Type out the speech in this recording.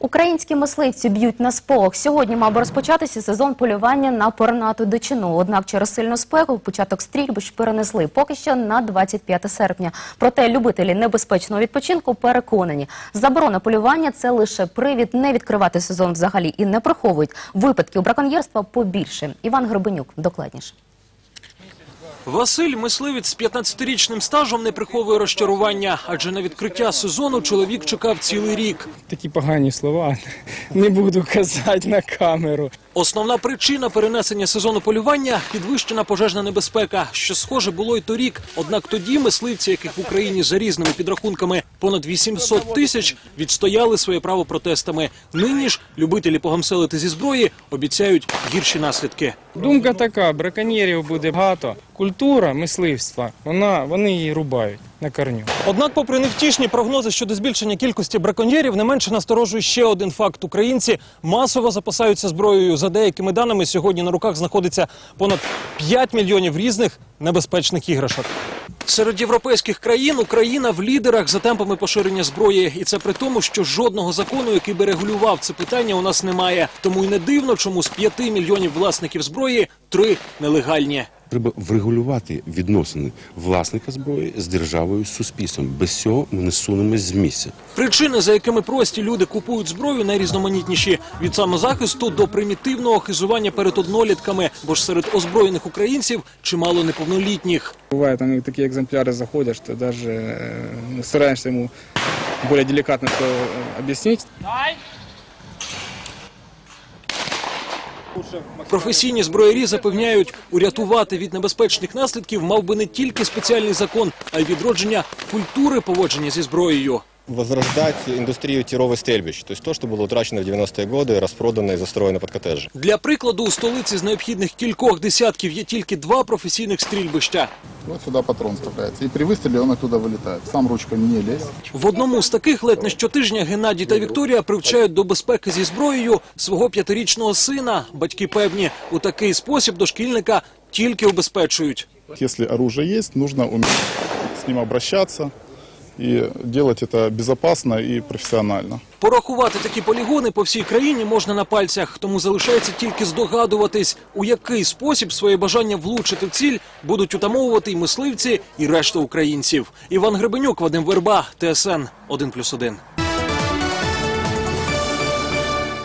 Українські мисливці б'ють на сполох. Сьогодні мав би розпочатися сезон полювання на пернату дичину. Однак через сильну спеку початок стрільбищ перенесли поки що на 25 серпня. Проте любителі небезпечного відпочинку переконані, заборона полювання це лише привід не відкривати сезон взагалі і не приховують. Випадків браконьєрства побільше. Іван Гребенюк докладніше. Василь, мисливець з 15-річним стажем, не приховує розчарування, адже на відкриття сезону чоловік чекав цілий рік. Такі погані слова не буду казати на камеру. Основна причина перенесення сезону полювання – підвищена пожежна небезпека, що схоже було й торік. Однак тоді мисливці, яких в Україні за різними підрахунками понад 800 тисяч, відстояли своє право протестами. Нині ж любителі погамселити зі зброї обіцяють гірші наслідки. Думка така: браконьєрів буде багато. Культура мисливства, вона вони її рубають на корню. Однак, попри невтішні прогнози щодо збільшення кількості браконьєрів, не менше насторожує ще один факт: українці масово запасаються зброєю. За деякими даними, сьогодні на руках знаходиться понад 5 мільйонів різних небезпечних іграшок. Серед європейських країн Україна в лідерах за темпами поширення зброї, і це при тому, що жодного закону, який би регулював це питання, у нас немає. Тому й не дивно, чому з 5 мільйонів власників зброї три нелегальні. Треба врегулювати відносини власника зброї з державою, з суспільством. Без цього ми не сунемось з місця. Причини, за якими прості люди купують зброю, найрізноманітніші від самозахисту до примітивного хизування перед однолітками, бо ж серед озброєних українців чимало неповнолітніх. Буває, там такі екземпляри заходять, що навіть е, стараєшся йому більш делікатно все об'яснити. Професійні зброярі запевняють, урятувати від небезпечних наслідків мав би не тільки спеціальний закон, а й відродження культури поводження зі зброєю возрождать индустрию тировых стрельбищ, то есть то, что было утрачено в 90-е годы, распродано и застроено под коттеджи. Для прикладу, у столиці з необхідних кількох десятків є тільки два професійних стрільбища. Вот сюда патрон вставляется. И при выстреле он оттуда вылетает. Сам ручкой не лезь. В одному з таких ледь не щотижня Геннадій та Вікторія привчають до безпеки зі зброєю свого п'ятирічного сина. Батьки певні, у такий спосіб дошкільника тільки убезпечують. Если оружие есть, нужно уметь с ним обращаться и робити це безпечно і професіонально. Порахувати такі полігони по всій країні можна на пальцях, тому залишається тільки здогадуватись, у який спосіб своє бажання влучити в ціль будуть утамовувати й мисливці, і решта українців. Іван Гребенюк, Вадим Верба, ТСН 1+,1.